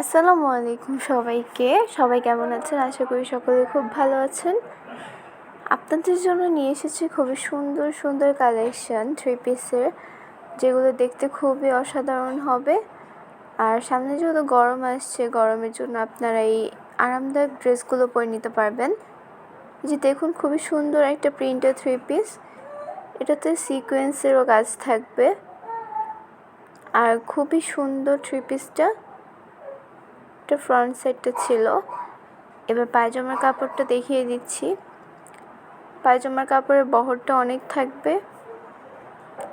আসসালামু আলাইকুম সবাইকে। সবাই কেমন আছেন? আশা করি সকলে খুব ভালো আছেন। আপনাদের জন্য নিয়ে এসেছি খুবই সুন্দর সুন্দর কালেকশন থ্রি পিসের যেগুলো দেখতে খুবই অসাধারণ হবে। আর সামনে যেহেতু গরম আসছে, গরমের জন্য আপনারা এই আরামদায়ক ড্রেসগুলো পরে নিতে পারবেন। যে দেখুন, খুবই সুন্দর একটা প্রিন্টের থ্রি পিস এটাতে সিকোয়েন্সেরও কাজ থাকবে। আর খুবই সুন্দর থ্রি পিসটা এটা ফ্রন্ট সাইডটা ছিল। এবার পায়জামার কাপড়টা দেখিয়ে দিচ্ছি। পায়জামার কাপড়ের বহরটা অনেক থাকবে।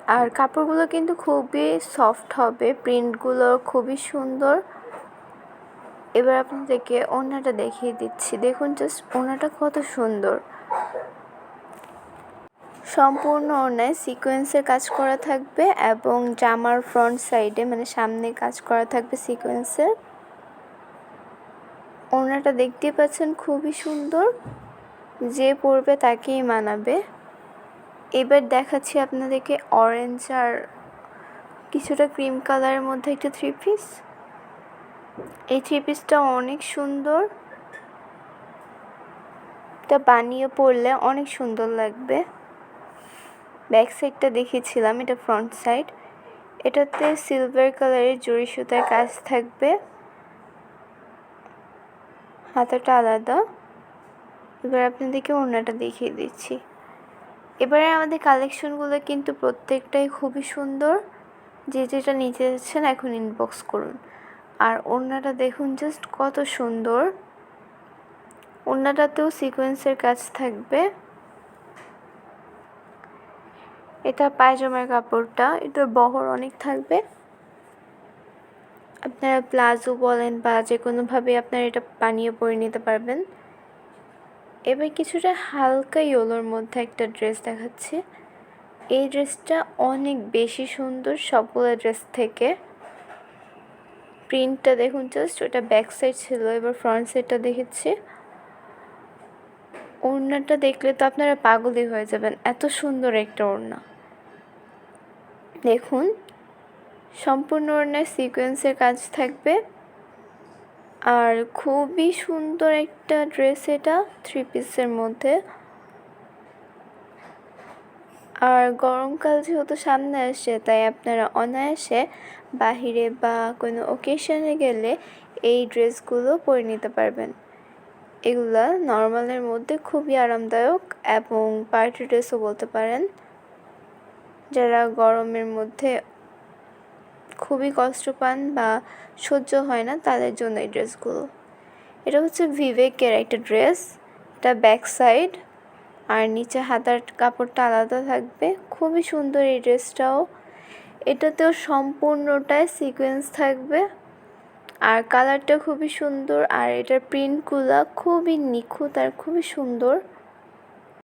আর কাপড়গুলো কিন্তু খুবই সফট হবে। প্রিন্টগুলো খুবই সুন্দর। এবার আপনাদেরকে ওনাটা দেখিয়ে দিচ্ছি। দেখুন জাস্ট ওনাটা কত সুন্দর। সম্পূর্ণ ওনায় সিকোয়েন্সের কাজ করা থাকবে এবং জামার ফ্রন্ট সাইডে মানে সামনে কাজ করা থাকবে সিকোয়েন্সের ওনাটা দেখতে পাচ্ছেন খুবই সুন্দর। যে পরবে তাকেই মানাবে। এবার দেখাচ্ছি আপনাদেরকে অরেঞ্জ আর কিছুটা ক্রিম কালারের মধ্যে একটা থ্রি পিস এই থ্রি পিসটা অনেক সুন্দর। এটা বানিয়ে পরলে অনেক সুন্দর লাগবে। ব্যাক সাইডটা দেখিয়েছিলাম, এটা ফ্রন্ট সাইড এটাতে সিলভার কালারের জড়ি সুতার কাজ থাকবে। হাতাটা আলাদা। এবার আপনাদেরকে ওড়নাটা দেখিয়ে দিচ্ছি। এবারে আমাদের কালেকশনগুলো কিন্তু প্রত্যেকটাই খুবই সুন্দর। যে যেটা নিতে যাচ্ছেন এখন ইনবক্স করুন। আর ওড়নাটা দেখুন জাস্ট কত সুন্দর। ওড়নাটাতেও সিকোয়েন্সের কাজ থাকবে। এটা পায়জামার কাপড়টা, এটার বহর অনেক থাকবে। আপনারা প্লাজো বলেন বা যে কোনোভাবে আপনারা এটা বানিয়ে পরে নিতে পারবেন। এবার কিছুটা হালকা ইয়োলোর মধ্যে একটা ড্রেস দেখাচ্ছি। এই ড্রেসটা অনেক বেশি সুন্দর সবগুলো ড্রেস থেকে। প্রিন্টটা দেখুন জাস্ট ওটা ব্যাক সাইড ছিল, এবার ফ্রন্ট সাইডটা দেখেছি। ওড়নাটা দেখলে তো আপনারা পাগলই হয়ে যাবেন, এত সুন্দর একটা ওড়না। দেখুন সম্পূর্ণ ওড়নায় সিকোয়েন্সের কাজ থাকবে। আর খুবই সুন্দর একটা ড্রেস এটা থ্রি পিসের মধ্যে। আর গরমকাল যেহেতু সামনে আসছে, তাই আপনারা অনায়াসে বাহিরে বা কোনো ওকেশনে গেলে এই ড্রেসগুলো পরে নিতে পারবেন। এগুলো নর্মালের মধ্যে খুবই আরামদায়ক এবং পার্টি ড্রেসও বলতে পারেন। যারা গরমের মধ্যে খুবই কষ্ট পান বা সহ্য হয় না তাদের জন্য এই ড্রেসগুলো। এটা হচ্ছে ভিভেকের একটা ড্রেস, এটা ব্যাক সাইড আর নিচে হাতার কাপড়টা আলাদা থাকবে। খুবই সুন্দর এই ড্রেসটাও। এটাতেও সম্পূর্ণটাই সিকোয়েন্স থাকবে। আর কালারটা খুবই সুন্দর, আর এটার প্রিন্টগুলো খুবই নিখুঁত আর খুবই সুন্দর।